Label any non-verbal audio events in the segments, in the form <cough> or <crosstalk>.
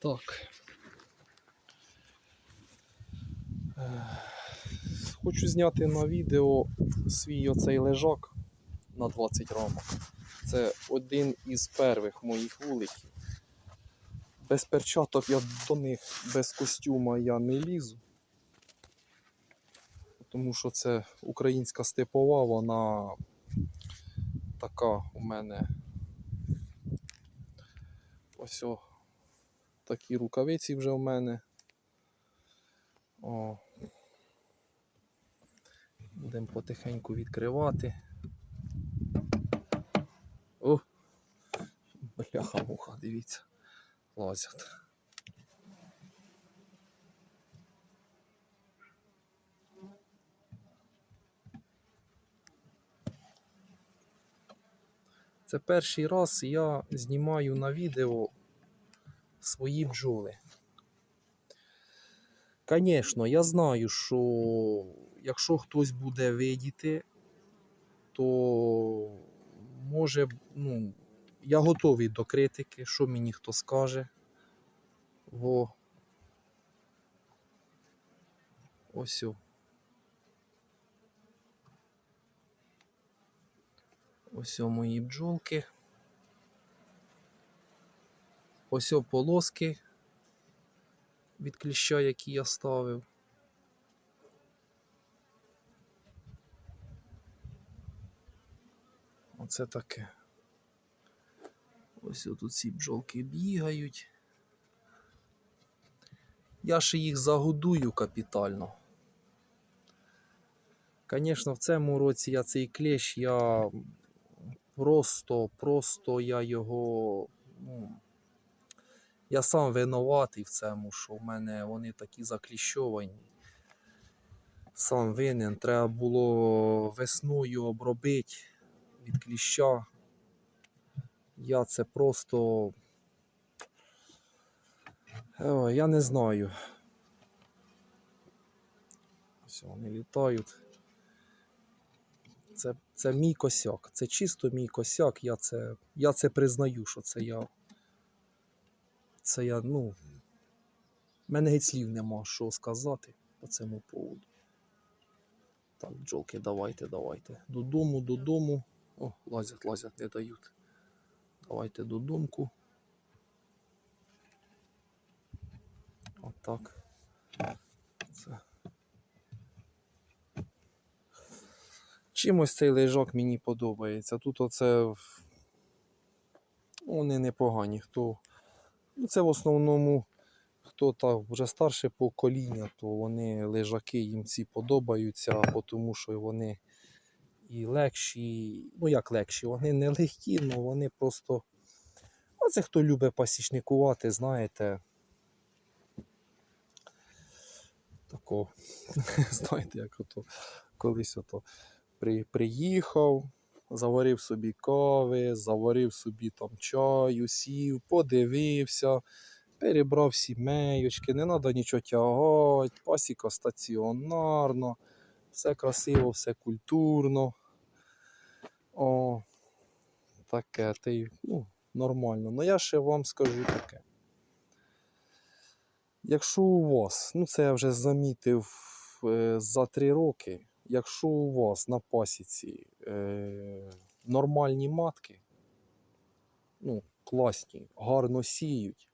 Так. Е, Хочу зняти на відео свій оцей лежак на 20 рамок. Це один із перших моїх вуликів. Без перчаток я до них без костюма я не лізу. Тому що це українська степова, вона така у мене. Ось о, такі рукавиці вже в мене. О. Будемо потихеньку відкривати. О! Бляха-муха, дивіться. Лазять. Це перший раз я знімаю на відео свої бджоли. Звісно, я знаю, що якщо хтось буде видіти, то може, ну, я готовий до критики, що мені хто скаже. Во. Ось. Ось мої бджолки. Ось полоски від кліща, які я ставив. Оце таке. Ось тут ці бджолки бігають. Я ще їх загодую капітально. Звісно, в цьому році я цей клещ, я просто, просто я його. Ну, я сам винуватий в цьому, що в мене вони такі закліщовані. Сам винен. Треба було весною обробити від кліща. Я це просто. О, я не знаю. Ось вони літають. Це, це мій косяк. Це чисто мій косяк. Я це, я це признаю, що це я. Це я, ну. В мене геть слів нема що сказати по цьому поводу. Так, бджолки, давайте, давайте. Додому, додому. О, лазять, лазять, не дають. Давайте додомку. Отак. Це. Чимось цей лежак мені подобається. Тут оце вони непогані. Хто... Ну, це в основному, хто так вже старше покоління, то вони лежаки їм ці подобаються, тому що вони і легші. Ну як легші, вони не легкі, але вони просто. А це хто любить пасічникувати, знаєте. Тако, <laughs> знаєте, як ото колись ото при, приїхав, заварив собі кави, заварив собі там чаю, сів, подивився, перебрав сімейочки, не треба нічого тягати, пасіка стаціонарно, все красиво, все культурно. О, таке, та й, ну, нормально. Ну я ще вам скажу таке. Якщо у вас, ну це я вже замітив е, за три роки, якщо у вас на пасіці е, нормальні матки, ну, класні, гарно сіють,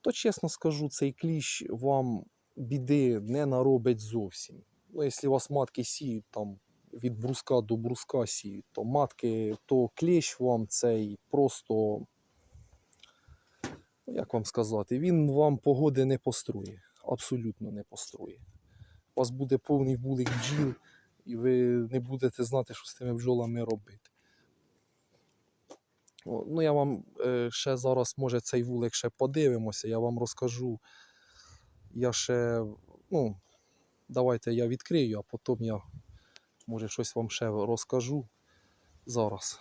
то чесно скажу, цей кліщ вам біди не наробить зовсім. Ну, якщо у вас матки сіють там від бруска до бруска сіють, то матки, то кліщ вам цей просто, ну, як вам сказати, він вам погоди не построє. Абсолютно не построє. У вас буде повний вулик бджіл, і ви не будете знати, що з тими бджолами робити. Ну, я вам е, ще зараз, може, цей вулик ще подивимося, я вам розкажу. Я ще, ну, давайте я відкрию, а потім я, може, щось вам ще розкажу зараз.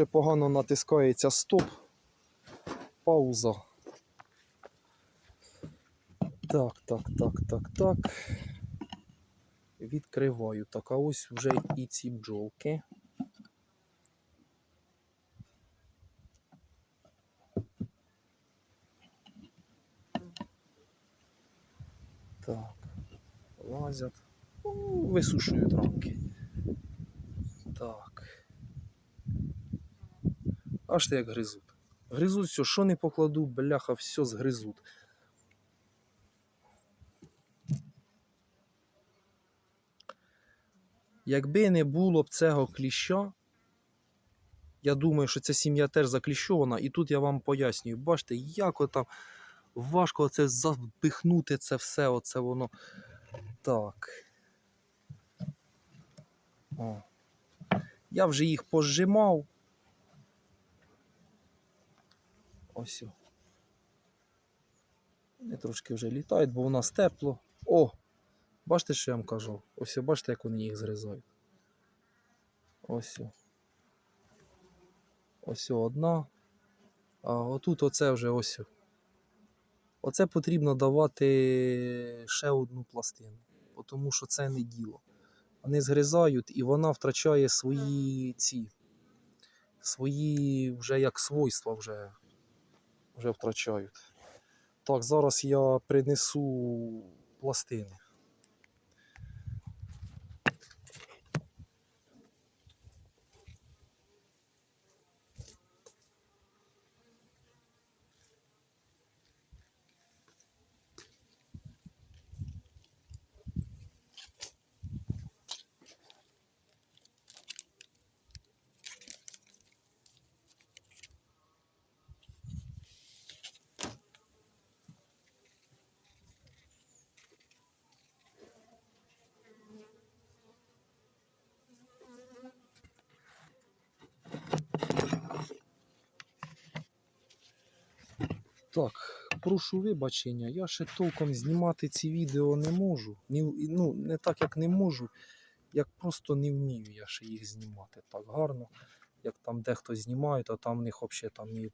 Дуже погано натискається стоп. Пауза. Так, так, так, так, так. Відкриваю. Так, а ось вже і ці бджолки. Так, лазять. Ну, Висушують рамки. Так. Аж ти як гризуть. Гризуть все, що не покладу, бляха, все згризуть. Якби не було б цього кліща, я думаю, що ця сім'я теж закліщована, і тут я вам пояснюю. Бачите, як отам важко це запихнути це все, оце воно. Так. О. Я вже їх пожимав. Ось. Вони трошки вже літають, бо у нас тепло. О! Бачите, що я вам кажу? Ось, бачите, як вони їх зрізають. Ось. Ось одна. А отут оце вже ось. Оце потрібно давати ще одну пластину, тому що це не діло. Вони згризають і вона втрачає свої ці, свої вже як свойства вже, вже втрачають. Так, зараз я принесу пластини. Так, прошу вибачення, я ще толком знімати ці відео не можу. Ну, не так, як не можу, як просто не вмію я ще їх знімати так гарно. Як там дехто знімає, то там в них взагалі там ні.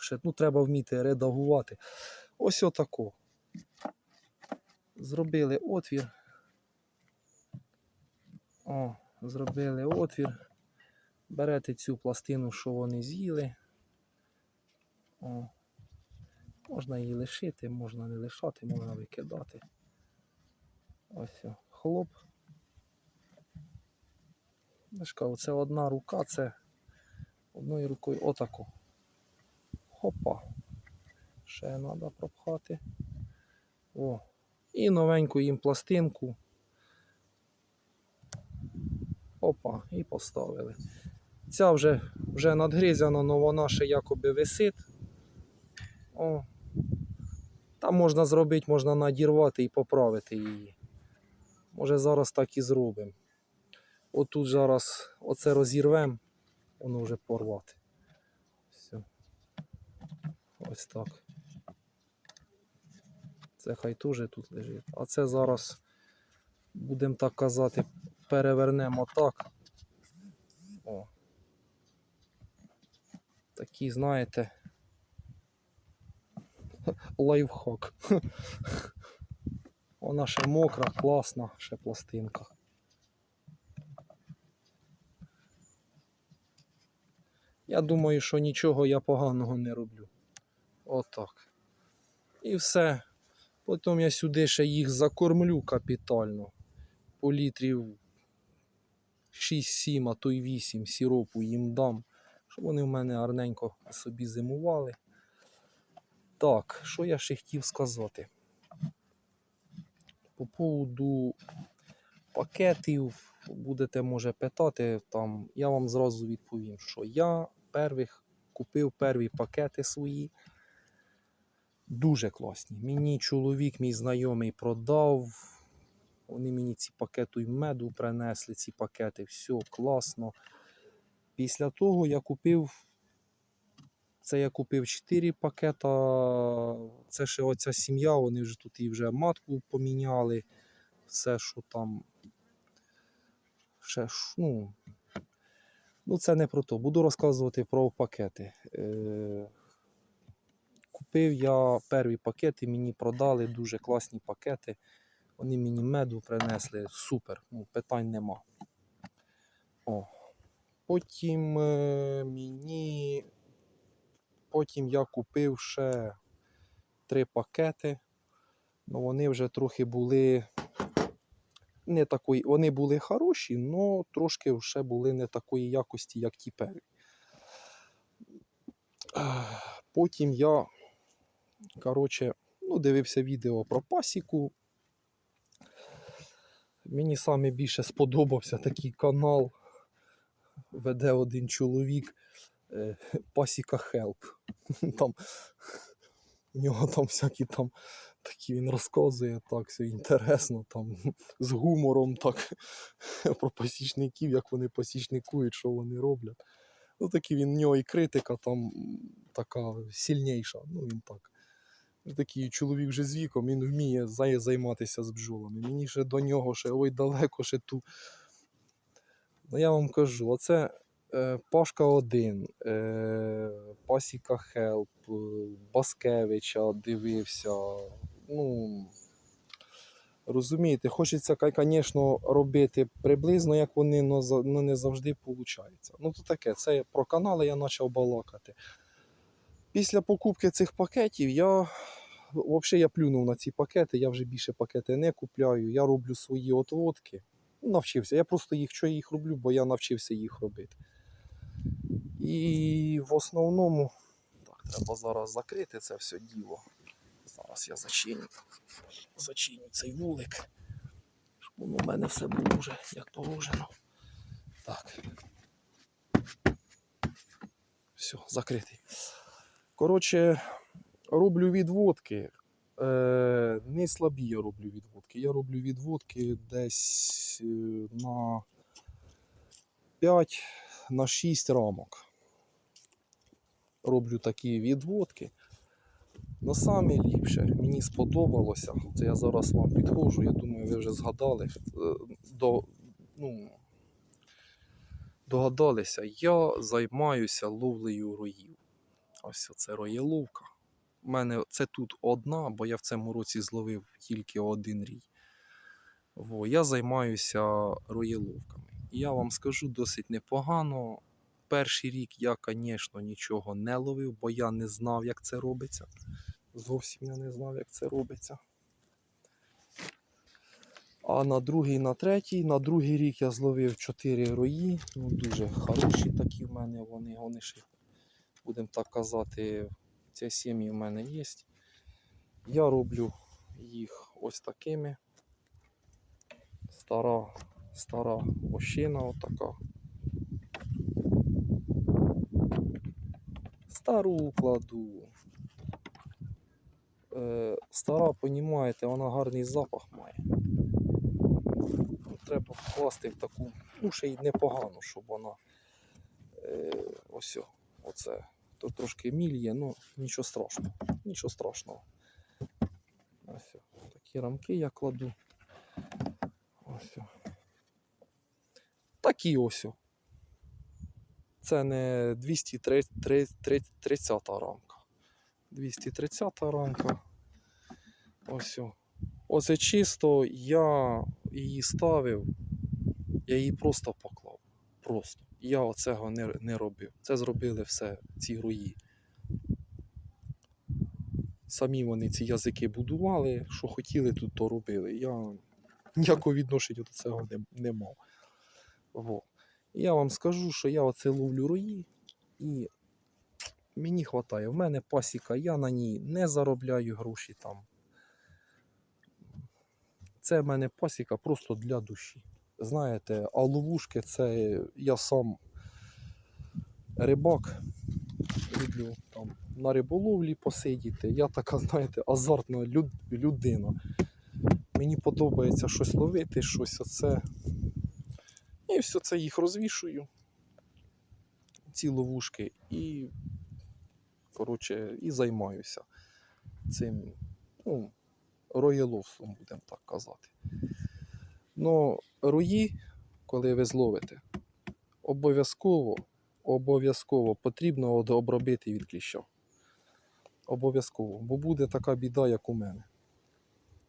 Ще, ну, треба вміти редагувати. Ось отако. Зробили отвір. О, зробили отвір. Берете цю пластину, що вони з'їли. Можна її лишити, можна не лишати, можна викидати. Ось о, хлоп. Мишка, оце одна рука, це одною рукою отако. Хопа. Ще треба пропхати. О. І новеньку їм пластинку. Опа, і поставили. Ця вже, вже надгризана, але вона ще якоби висить. О. Там можна зробити, можна надірвати і поправити її. Може зараз так і зробимо. Отут зараз оце розірвемо, воно вже порвати. Все. Ось так. Це хай теж тут лежить. А це зараз, будемо так казати, перевернемо так. О. Такі, знаєте, лайфхак. Вона ще мокра, класна, ще пластинка. Я думаю, що нічого я поганого не роблю. Отак. І все. Потім я сюди ще їх закормлю капітально. По літрів 6-7, а то й 8 сіропу їм дам, щоб вони в мене гарненько собі зимували. Так, що я ще хотів сказати? По поводу пакетів будете може питати, там, я вам зразу відповім, що я первих купив перві пакети свої. Дуже класні. Мені чоловік, мій знайомий, продав. Вони мені ці пакети меду принесли, ці пакети, все класно. Після того я купив це я купив 4 пакета. Це ще оця сім'я, вони вже тут і вже матку поміняли. Все, що там. Ще, ну, Ну, це не про то. Буду розказувати про пакети. Е, Купив я перві пакети, мені продали дуже класні пакети. Вони мені меду принесли. Супер, ну, питань нема. О. Потім е, мені. Потім я купив ще три пакети. Ну, вони вже трохи були не такої, вони були хороші, але трошки ще були не такої якості, як ті перві. Потім я, коротше, ну, дивився відео про пасіку. Мені саме більше сподобався такий канал. Веде один чоловік <laughs> Пасіка Хелп. <laughs> Там, <laughs> у нього там всякі там такі він розказує, так все інтересно, там з гумором, так про пасічників, як вони пасічникують, що вони роблять. Ну, такий він, в нього і критика там така сильніша. Ну, він так. Такий чоловік вже з віком, він вміє займатися з бджолами. Мені ще до нього ще ой далеко, ще ту. Ну, я вам кажу, оце Пашка 1, е, Пасіка Хелп, е, Баскевича дивився. Ну, розумієте, хочеться, звісно, робити приблизно, як вони, але не завжди виходить. Ну, то таке, це про канали я почав балакати. Після покупки цих пакетів я. Взагалі я плюнув на ці пакети, я вже більше пакети не купляю. Я роблю свої отводки. Навчився. Я просто їх, що я їх роблю, бо я навчився їх робити. І в основному, так, треба зараз закрити це все діло. Зараз я зачиню. Зачиню цей вулик. Щоб воно в мене все було вже як положено. Так. Все, закритий. Коротше, роблю відводки. Е, не слабі я роблю відводки. Я роблю відводки десь е, на 5 на 6 рамок. Роблю такі відводки. Но саме ліпше мені сподобалося. Це я зараз вам підходжу, я думаю, ви вже згадали. е, До, ну, догадалися, я займаюся ловлею роїв. Ось це роєловка. У мене це тут одна, бо я в цьому році зловив тільки один рій. Во, я займаюся роєловками. І я вам скажу досить непогано. Перший рік я, звісно, нічого не ловив, бо я не знав, як це робиться. Зовсім я не знав, як це робиться. А на другий, на третій, на другий рік я зловив 4 рої. Ну, дуже хороші такі в мене вони. Вони ще, будемо так казати, ці сім'ї в мене є. Я роблю їх ось такими. Стара, стара вощина отака. Стару кладу. Е, стара, понімаєте, вона гарний запах має. Треба вкласти в таку, ну ще й непогано, щоб вона е, ось о, оце. Тут трошки міль є, ну нічого страшного. Нічого страшного. Ось о, такі рамки я кладу. Ось. о. Такі ось. Це не 230 рамка. 230 рамка. Ось. Оце чисто я її ставив, я її просто поклав. Просто. Я оцього не, не робив. Це зробили все ці груї. Самі вони ці язики будували, що хотіли, тут то робили. Я ніякого відношення до цього не, не мав. Во. Я вам скажу, що я оце ловлю рої і мені вистачає. В мене пасіка, я на ній не заробляю гроші там. Це в мене пасіка просто для душі. Знаєте, а ловушки це я сам рибак. Люблю там на риболовлі посидіти. Я така, знаєте, азартна люд, людина. Мені подобається щось ловити, щось оце. І все це їх розвішую. Ці ловушки і, коротше, і займаюся цим ну, роєловством, будемо так казати. Ну, рої, коли ви зловите, обов'язково, обов'язково потрібно обробити від кліща. Обов'язково. Бо буде така біда, як у мене.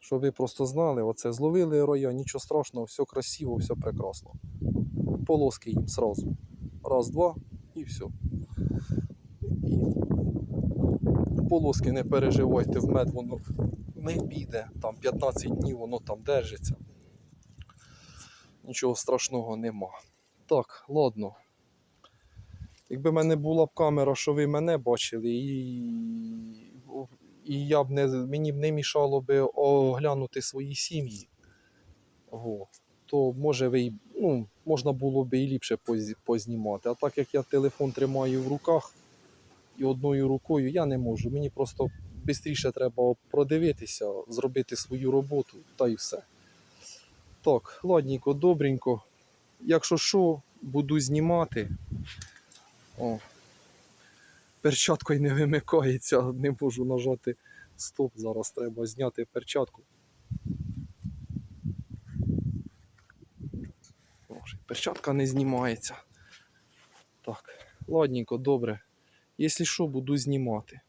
Щоб ви просто знали, оце зловили роя, нічого страшного, все красиво, все прекрасно. Полоски їм сразу. Раз, два і все. І полоски не переживайте, в мед воно не піде. Там 15 днів воно там держиться. Нічого страшного нема. Так, ладно. Якби в мене була б камера, що ви мене бачили, і, і я б не, мені б не мішало би оглянути свої сім'ї, то може ви, ну, можна було б і ліпше познімати. А так як я телефон тримаю в руках і одною рукою, я не можу. Мені просто швидше треба продивитися, зробити свою роботу та й все. Так, ладненько, добренько. Якщо що, буду знімати. О. Перчатка й не вимикається, не можу нажати стоп. Зараз треба зняти перчатку. Перчатка не знімається. Так, ладненько, добре. Якщо що, буду знімати.